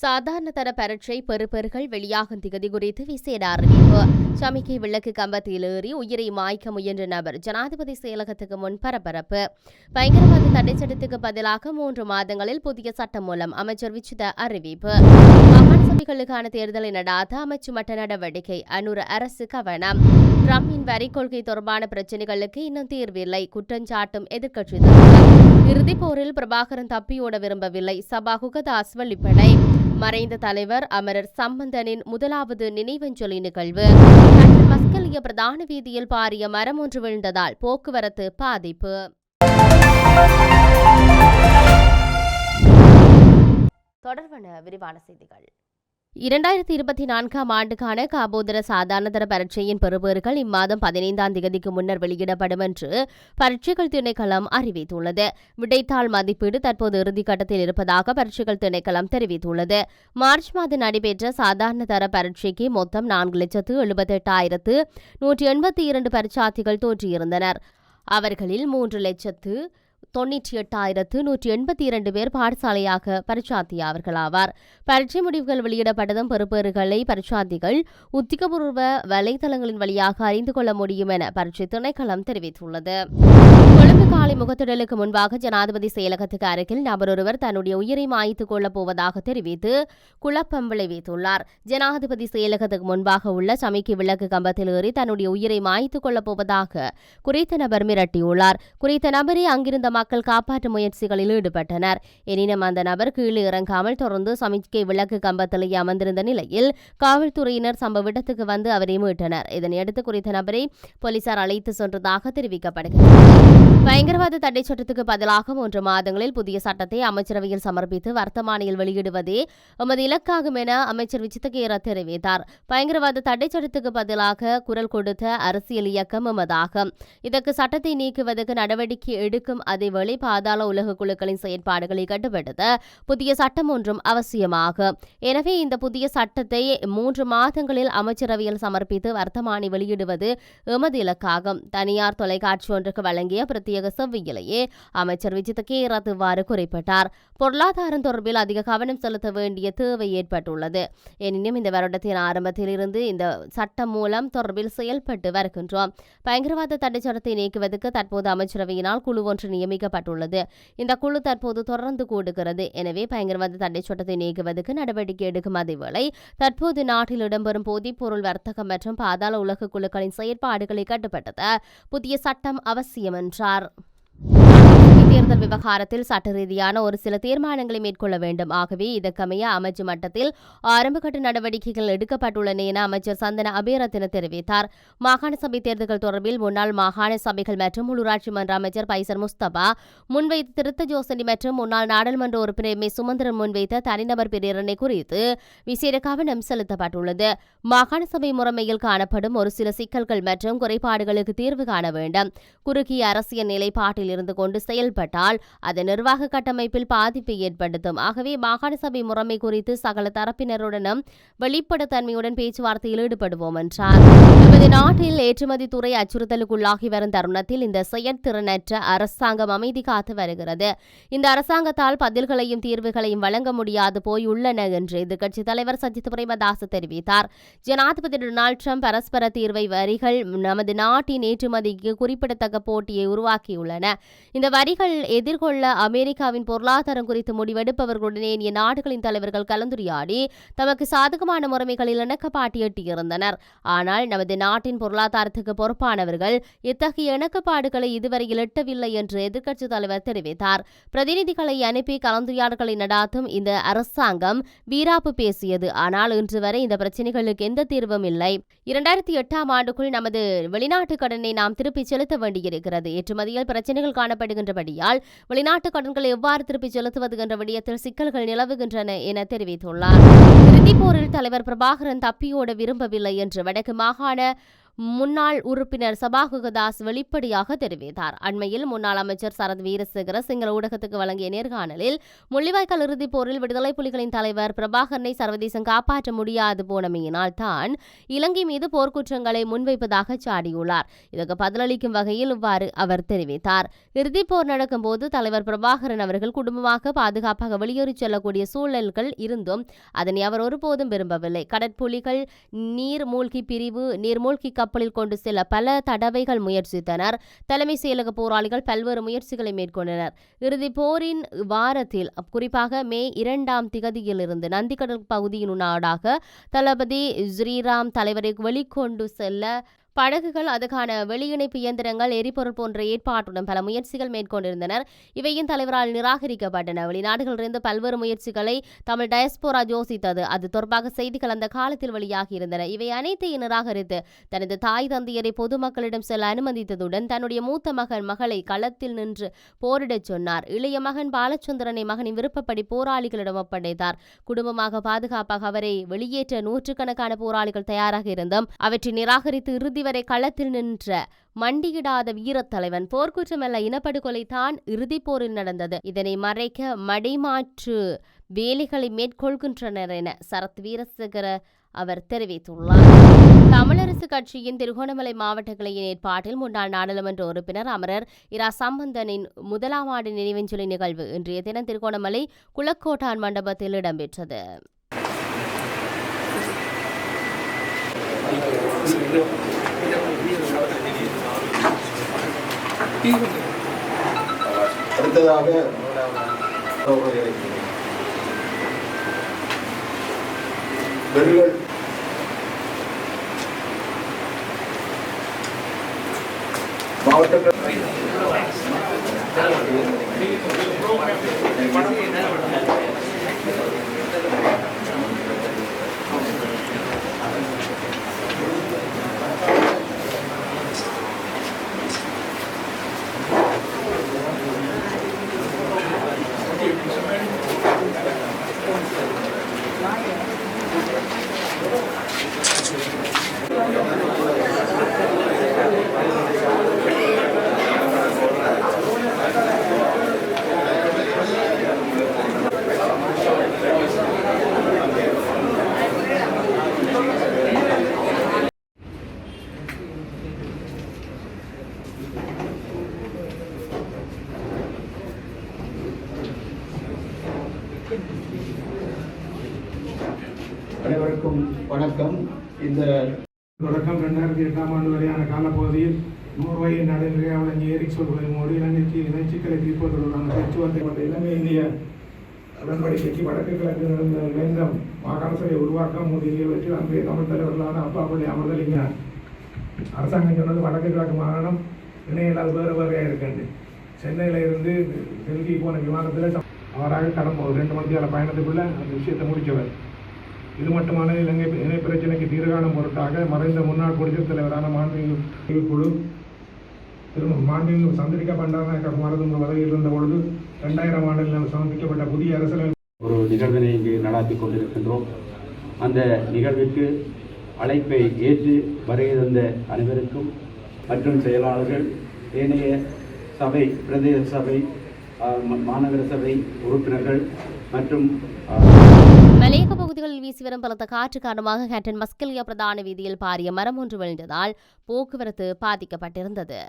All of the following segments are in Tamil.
சாதாரண தர பரீட்சை பெறுபேறுகள் வெளியாகும் திகதி குறித்து விசேட அறிவிப்பு. சமிக்கை விளக்கு கம்பத்தில் ஏறி உயிரை மாய்க்க முயன்ற நபர் ஜனாதிபதி செயலகத்துக்கு முன் பரபரப்பு. பயங்கரவாத தடை சட்டத்துக்கு பதிலாக மூன்று மாதங்களில் புதிய சட்டம் மூலம் அமைச்சர் விச்சித அறிவிப்பு. மாகாண சபைகளுக்கான தேர்தலை நடாத்த அமைச்சு மட்ட நடவடிக்கை அனுர அரசு கவனம். டிரம்பின் வரி கொள்கை தொடர்பான பிரச்சினைகளுக்கு இன்னும் தீர்வில்லை. குற்றஞ்சாட்டும் எதிர்க்கட்சி இறுதிப் போரில் பிரபாகரன் தப்பியோட விரும்பவில்லை. சபா குகதாஸ் வெளிப்படை. மறைந்த தலைவர் அமரர் சம்பந்தனின் முதலாவது நினைவஞ்சலி நிகழ்வு. மஸ்கலிய பிரதான வீதியில் பாரிய மரம் ஒன்று விழுந்ததால் போக்குவரத்து பாதிப்பு. தொடர்பான விரிவான செய்திகள். இரண்டாயிரத்தி இருபத்தி நான்காம் ஆண்டுக்கான காபோதர சாதாரணதர பரீட்சையின் பெறுபேறுகள் இம்மாதம் பதினைந்தாம் தேதிக்கு முன்னர் வெளியிடப்படும் என்று பரீட்சைகள் திணைக்களம் அறிவித்துள்ளது. விடைத்தாள் மதிப்பீடு தற்போது இறுதிக்கட்டத்தில் இருப்பதாக பரீட்சைகள் திணைக்களம் தெரிவித்துள்ளது. மார்ச் மாதம் நடைபெற்ற சாதாரணதர பரீட்சைக்கு மொத்தம் நான்கு லட்சத்து எழுபத்தெட்டாயிரத்து நூற்றி எண்பத்தி இரண்டு பரீட்சார்த்திகள் தோற்றியிருந்தனர். அவர்களில் மூன்று லட்சத்து தொன்னூற்றி எட்டாயிரத்து நூற்றி எண்பத்தி இரண்டு பேர் பாடசாலையாக பரிச்சாத்தியாவர்களாவார் பரீட்சை முடிவுகள் வெளியிடப்பட்டதும் பெறுபேறுகளை பரீட்சார்த்திகள் உத்திகபூர்வ வலைதளங்களின் வழியாக அறிந்து கொள்ள முடியும் என பரீட்சை திணைக்களம் தெரிவித்துள்ளது. கொழும்பு காலை முகத்திடலுக்கு முன்பாக ஜனாதிபதி செயலகத்துக்கு அருகில் நபர் ஒருவர் தன்னுடைய உயிரை மாய்த்துக் கொள்ளப் போவதாக தெரிவித்து குழப்பம் விளைவித்துள்ளார். ஜனாதிபதி செயலகத்துக்கு முன்பாக உள்ள சமைக்கு விளக்கு கம்பத்தில் ஏறி தன்னுடைய உயிரை மாய்த்துக் கொள்ளப் போவதாக குறித்த நபர் மிரட்டியுள்ளார். குறித்த நபரை அங்கிருந்த மக்கள் மக்கள் காப்பாற்று முயற்சிகளில் ஈடுபட்டனர். எனினும் அந்த நபர் கீழே இறங்காமல் தொடர்ந்து சமிக்கை விளக்கு கம்பத்திலேயே அமர்ந்திருந்த நிலையில் காவல்துறையினர் சம்பவ இடத்துக்கு வந்து அவரை மீட்டனர். இதனையடுத்து குறித்த நபரை போலீசார் அழைத்து சென்றதாக தெரிவிக்கப்படுகிறது. பயங்கரவாத தடை சட்டத்துக்கு பதிலாக மூன்று மாதங்களில் புதிய சட்டத்தை அமைச்சரவையில் சமர்ப்பித்து வர்த்தமானியில் வெளியிடுவதே எமது இலக்காகும் என அமைச்சர் விசித்தகேர தெரிவித்தார். பயங்கரவாத தடை சட்டத்துக்கு பதிலாக குரல் கொடுத்த அரசியல் இயக்கம் எமதாகும் இதற்கு சட்டத்தை நீக்குவதற்கு நடவடிக்கை எடுக்கும் அதேவேளை பாதாள உலக குழுக்களின் செயற்பாடுகளை கட்டுப்படுத்த புதிய சட்டம் ஒன்றும் அவசியமாகும் எனவே இந்த புதிய சட்டத்தை மூன்று மாதங்களில் அமைச்சரவையில் சமர்ப்பித்து வர்த்தமானி வெளியிடுவது எமது இலக்காகும். தனியார் தொலைக்காட்சி ஒன்றுக்கு வழங்கிய பிரத்யேக செவ்வியிலேயே அமைச்சர் விஜித் கேரத் இவ்வாறு குறிப்பிட்டார். பொருளாதாரம் தொடர்பில் அதிக கவனம் செலுத்த வேண்டிய தேவை ஏற்பட்டுள்ளது. எனினும் இந்த வருடத்தின் ஆரம்பத்தில் இருந்து இந்த சட்டம் மூலம் தொடர்பில் செயல்பட்டு வருகின்றோம். பயங்கரவாத தடைச்சட்டத்தை நீக்குவதற்கு தற்போது அமைச்சரவையினால் குழு ஒன்று நியமி அறிவிக்கப்பட்டுள்ளது இந்த குழு தற்போது தொடர்ந்து கூடுகிறது. எனவே பயங்கரவாத தடை சட்டத்தை நீக்குவதற்கு நடவடிக்கை எடுக்கும் அதேவேளை தற்போது நாட்டில் இடம்பெறும் போதைப் பொருள் வர்த்தகம் மற்றும் பாதாள உலக குழுக்களின் செயற்பாடுகளை கட்டுப்படுத்த புதிய சட்டம் அவசியம் என்றார். தேர்தல் விவகாரத்தில் சட்ட ரீதியான ஒரு சில தீர்மானங்களை மேற்கொள்ள வேண்டும். ஆகவே இதற்கமைய அமைச்சு மட்டத்தில் ஆரம்பகட்ட நடவடிக்கைகள் எடுக்கப்பட்டுள்ளன என அமைச்சர் சந்தன அபேரத்தின தெரிவித்தார். மாகாண சபை தேர்தல்கள் தொடர்பில் முன்னாள் மாகாண சபைகள் மற்றும் உள்ளூராட்சி மன்ற அமைச்சர் பைசர் முஸ்தபா முன்வைத்த திருத்த ஜோசனி மற்றும் முன்னாள் நாடாளுமன்ற உறுப்பினர் மே சுமந்திரன் முன்வைத்த தனிநபர் பிரேரணை குறித்து விசேட கவனம் செலுத்தப்பட்டுள்ளது. மாகாண சபை முறைமையில் காணப்படும் ஒரு சில சிக்கல்கள் மற்றும் குறைபாடுகளுக்கு தீர்வு காண வேண்டும். குறுகிய அரசியல் நிலைப்பாட்டில் இருந்து கொண்டு செயல்பட செயல்பட்டால் அது நிர்வாக கட்டமைப்பில் பாதிப்பை ஏற்படுத்தும். ஆகவே மாகாண சபை முறைமை குறித்து சகல தரப்பினருடனும் வெளிப்படைத்தன்மையுடன் பேச்சுவார்த்தையில் ஈடுபடுவோம் என்றார். நமது நாட்டில் ஏற்றுமதி துறை அச்சுறுத்தலுக்குள்ளாகி வரும் தருணத்தில் இந்த செயற்திறனற்ற அரசாங்கம் அமைதி காத்து வருகிறது. இந்த அரசாங்கத்தால் பதில்களையும் தீர்வுகளையும் வழங்க முடியாது போய் உள்ளன என்று எதிர்க்கட்சித் தலைவர் சஜித் பிரேமதாஸ் தெரிவித்தார். ஜனாதிபதி டொனால்டு ட்ரம்ப் பரஸ்பர தீர்வை வரிகள் நமது நாட்டின் ஏற்றுமதிக்கு குறிப்பிடத்தக்க போட்டியை உருவாக்கியுள்ளன. இந்த வரிகள் எதிர்கொள்ள அமெரிக்காவின் பொருளாதாரம் குறித்து முடிவெடுப்பவர்களுடனே ஏனைய நாடுகளின் தலைவர்கள் கலந்துரையாடி தமக்கு சாதகமான முறைமைகளில் இணக்கப்பாட்டு எட்டியிருந்தனர். ஆனால் நமது நாட்டின் பொருளாதாரத்துக்கு பொறுப்பானவர்கள் இத்தகைய இணக்கப்பாடுகளை இதுவரையில் எட்டவில்லை என்று எதிர்க்கட்சித் தலைவர் தெரிவித்தார். பிரதிநிதிகளை அனுப்பி கலந்துரையாடல்களை நடாத்தும் இந்த அரசாங்கம் வீராப்பு பேசியது. ஆனால் இன்று வரை இந்த பிரச்சினைகளுக்கு எந்த தீர்வும் இல்லை. இரண்டாயிரத்தி எட்டாம் ஆண்டுக்குள் நமது வெளிநாட்டு கடனை நாம் திருப்பி செலுத்த வேண்டியிருக்கிறது. ஏற்றுமதியில் பிரச்சனைகள் காணப்படுகின்றபடி காணப்படுகின்றபடியால் வெளிநாட்டு கடன்களை எவ்வாறு திருப்பி செலுத்துவது என்ற விடயத்தில் சிக்கல்கள் நிலவுகின்றன என தெரிவித்துள்ளார். இறுதிப்போரில் தலைவர் பிரபாகரன் தப்பியோட விரும்பவில்லை என்று வடக்கு மாகாண முன்னாள் உறுப்பினர் சபாகுகதாஸ் வெளிப்படையாக தெரிவித்தார். அண்மையில் முன்னாள் அமைச்சர் சரத் வீரசேகர சிங்கள ஊடகத்துக்கு வழங்கிய நேர்காணலில் முள்ளிவாய்க்கால் இறுதிப் போரில் விடுதலை புலிகளின் தலைவர் பிரபாகரனை சர்வதேசம் காப்பாற்ற முடியாது போனமையினால் தான் இலங்கை மீது போர்க்குற்றங்களை முன்வைப்பதாக சாடியுள்ளார். இதற்கு பதிலளிக்கும் வகையில் இவ்வாறு அவர் தெரிவித்தார். இறுதிப் போர் நடக்கும்போது தலைவர் பிரபாகரன் அவர்கள் குடும்பமாக பாதுகாப்பாக வெளியேறி செல்லக்கூடிய சூழல்கள் இருந்தும் அதனை அவர் ஒருபோதும் விரும்பவில்லை. கடற்புலிகள் நீர்மூழ்கி பிரிவு நீர்மூழ்கி கப்பலில் கொண்டு செல்ல பல தடவைகள் முயற்சித்தனர். தலைமை செயலக போராளிகள் பல்வேறு முயற்சிகளை மேற்கொண்டனர். இறுதி போரின் வாரத்தில் குறிப்பாக மே இரண்டாம் திகதியிலிருந்து நந்திக்கடல் பகுதியின் நாடாக தளபதி ஸ்ரீராம் தலைவரை வெளிக்கொண்டு செல்ல படகுகள் அதுக்கான வெளியிணைப்பு இயந்திரங்கள் எரிபொருள் போன்ற ஏற்பாட்டுடன் பல முயற்சிகள் மேற்கொண்டிருந்தனர். இவையின் தலைவரால் நிராகரிக்கப்பட்டன. வெளிநாடுகளிலிருந்து பல்வேறு முயற்சிகளை தமிழ் டயஸ்போரா யோசித்தது அது தொடர்பாக செய்திகள் அந்த காலத்தில் வெளியாகியிருந்தன. இவை அனைத்தையும் நிராகரித்து தனது தாய் தந்தையரை பொதுமக்களிடம் செல்ல அனுமதித்ததுடன் தன்னுடைய மூத்த மகன் மகளை களத்தில் நின்று போரிடச் சொன்னார். இளைய மகன் பாலச்சந்திரனை மகனின் விருப்பப்படி போராளிகளிடம் ஒப்படைத்தார். குடும்பமாக பாதுகாப்பாக அவரை வெளியேற்ற நூற்றுக்கணக்கான போராளிகள் தயாராக இருந்தும் அவற்றை நிராகரித்து இறுதி இதுவரை களத்தில் நின்ற மண்டியிடாத வீரத்தலைவன் போர்க்குற்றமல்ல இனப்படுகொலை தான் இறுதிப் போரில் நடந்தது. இதனை மறைக்க மடைமாற்று வேலைகளை மேற்கொள்கின்றனர் என சரத் வீரசேகர அவர் தெரிவித்துள்ளார். தமிழரசு கட்சியின் திருகோணமலை மாவட்ட கிளையின் ஏற்பாட்டில் முன்னாள் நாடாளுமன்ற உறுப்பினர் அமரர் இரா. சம்பந்தனின் முதலாம் ஆண்டு நினைவஞ்சலி நிகழ்வு இன்றைய தினம் திருகோணமலை குளக்கோட்டான் மண்டபத்தில் இடம்பெற்றது. அடுத்ததாக பெண்கள். மாவட்டங்கள். அனைவருக்கும் வணக்கம். இந்த தொடக்கம் ரெண்டாயிரத்தி எட்டாம் ஆண்டு வரையான காலப்பகுதியில் நோர்வையின் நடைமுறையாக வழங்கிய எரிக் சொல்வதோடு இலங்கைக்கு இணைச்சிக்கலை தீர்ப்பதற்கான பேச்சுவார்த்தை கொண்ட இலங்கை இந்திய உடன்படிக்கைக்கு வடக்கு கிழக்கு நடந்த இணைந்த மாகாண சபை உருவாக்கம் முதலியவற்றில் அன்றைய தமிழ் தலைவர்களான அப்பாப்பள்ளி அமர்தலிங்க அரசாங்கம் சொன்னது வடக்கு கிழக்கு மாகாணம் இணையில்லாத வேறு வேறையாக இருக்கின்ற சென்னையில் இருந்து டெல்லி போன விமானத்தில் அவராக கடந்த ஒரு ரெண்டு மணி நேர அந்த விஷயத்தை முடித்தவர் இது மட்டுமான இலங்கை இணை பிரச்சனைக்கு தீர்வு பொருட்டாக மறைந்த முன்னாள் குடியரசுத் தலைவரான மாண்பு குழு திரும்ப மாண்பு சந்திரிகா பண்டாரநாயக்க குமாரதுங்க பதவியில் இருந்த பொழுது ரெண்டாயிரம் ஆண்டில் சமர்ப்பிக்கப்பட்ட புதிய அரசியல் ஒரு நிகழ்வினை இங்கு நடாத்தி கொண்டிருக்கின்றோம். அந்த நிகழ்விற்கு அழைப்பை ஏற்று வருகை தந்த அனைவருக்கும் மற்றும் செயலாளர்கள் ஏனைய சபை பிரதேச சபை மாநகர சபை உறுப்பினர்கள் மற்றும் மலையக பகுதிகளில் வீசி வரும் பலத்த காற்று காரணமாக ஹேட்டன் மஸ்கலியா பிரதான வீதியில் பாரிய மரம் ஒன்று விழுந்ததால் போக்குவரத்து பாதிக்கப்பட்டிருந்தது.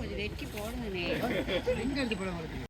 கொஞ்சம் வெட்டி போடுங்கண்ணே. முடிக்கிற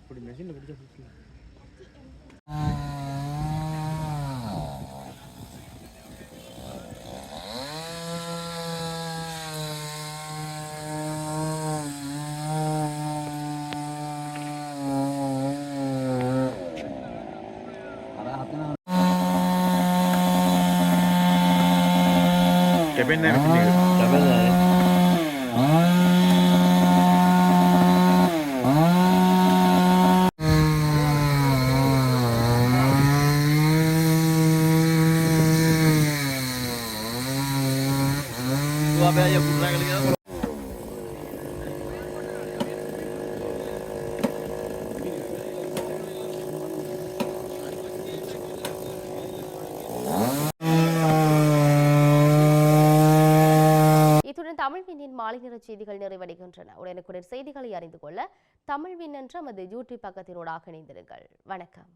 ఇప్పుడు machine Cabin there. Cabin there. Ah. Tamil விண்ணின் மாலை நேர செய்திகள் நிறைவடைகின்றன. உடனுக்குடன் செய்திகளை அறிந்து கொள்ள தமிழ் விண் என்ற நமது யூடியூப் பக்கத்தினூடாக இணைந்திருங்கள். வணக்கம்.